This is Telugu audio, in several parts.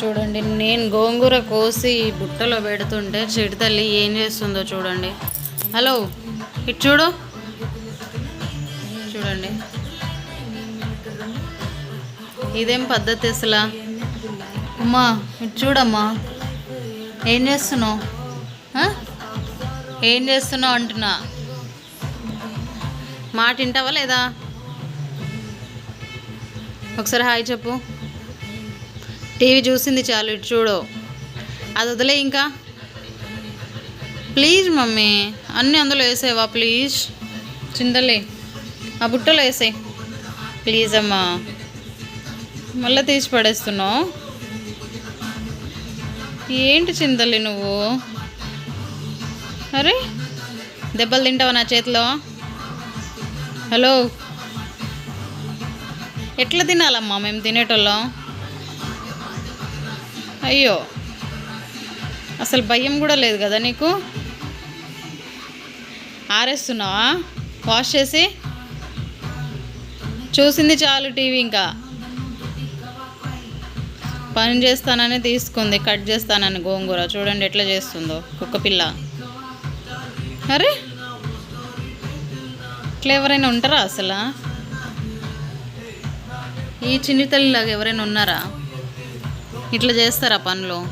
చూడండి నేను గోంగూర కోసి బుట్టలో పెడుతుంటే చెడు తల్లి ఏం చేస్తుందో చూడండి. హలో ఇటు చూడు. చూడండి. ఇదేం పద్ధతి అసలు? అమ్మా ఇటు చూడమ్మా. ఏం చేస్తున్నావు? ఏం చేస్తున్నావు అంటున్నా? మాట వింటావా లేదా? ఒకసారి హాయ్ చెప్పు. టీవీ చూసింది చాలు ఇటు చూడు. అది వదిలే ఇంకా. ప్లీజ్ మమ్మీ అన్నీ అందులో వేసేవా ప్లీజ్? చిందలే ఆ బుట్టలో వేసాయి. ప్లీజ్ అమ్మా. మళ్ళీ తీసి పడేస్తున్నావు? ఏంటి చిందలి నువ్వు? అరే దెబ్బలు తింటావా నా చేతిలో? హలో? ఎట్లా తినాలమ్మా మేము తినేటోళ్ళం? అయ్యో అసలు భయం కూడా లేదు కదా నీకు? ఆరేస్తున్నావా? వాష్ చేసి? చూసింది చాలు టీవీ ఇంకా. పని చేస్తానని తీసుకుంది కట్ చేస్తానని గోంగూర. చూడండి ఎట్లా చేస్తుందో కుక్క పిల్ల. అరే! ఇట్లా ఎవరైనా ఉంటారా అసలు? ఈ చిన్ని తల్లిలాగా ఎవరైనా ఉన్నారా? ఇట్లా చేస్తారా పనులు?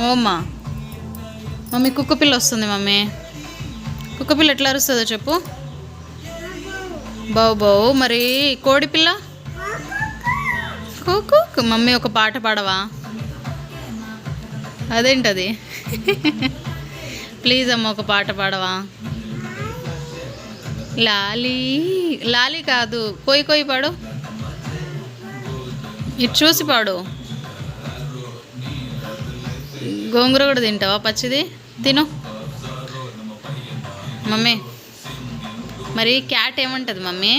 ఓమ్మా. మమ్మీ కుక్క పిల్ల వస్తుంది మమ్మీ. కుక్క పిల్ల ఎట్లా అరుస్తుందో చెప్పు. బావు బావు మరి కోడి పిల్ల? కుక్కు. మమ్మీ ఒక పాట పాడవా? అదేంటది? ప్లీజ్ అమ్మ ఒక పాట పాడవా? లాలీ లాలీ కాదు. కోయి కోయి పాడు. ఇటు చూసి పాడు. గోంగూర కూడా తింటావా? పచ్చిది? తిను. మమ్మీ మరి క్యాట్ ఏమంటుంది మమ్మీ?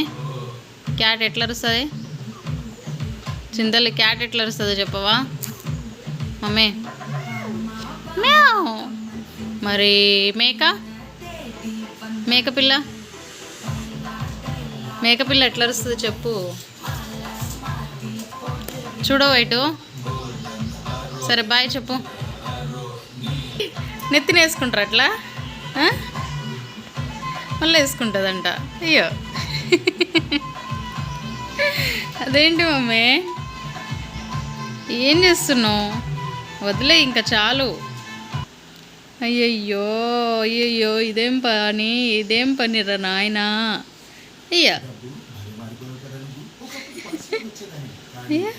క్యాట్ ఎట్లా అరుస్తుంది? చింతలు క్యాట్ ఎట్లా అరుస్తుందో చెప్పవా? మమ్మీ. మ్యావ్. మరి మేక? మేకపిల్ల మేకపిల్ల ఎట్లా అరుస్తుంది చెప్పు. చూడవు ఇటు సరే బాయ్ చెప్పు. నెత్తిన వేసుకుంటారు అట్లా? మళ్ళీ వేసుకుంటుందంట. అయ్యో. అదేంటి మమ్మీ? ఏం చేస్తున్నావు? వదిలే ఇంకా చాలు. అయ్యయ్యో అయ్యయ్యో ఇదేం పని? ఇదేం పని రా నాయనా? అయ్యా. 예?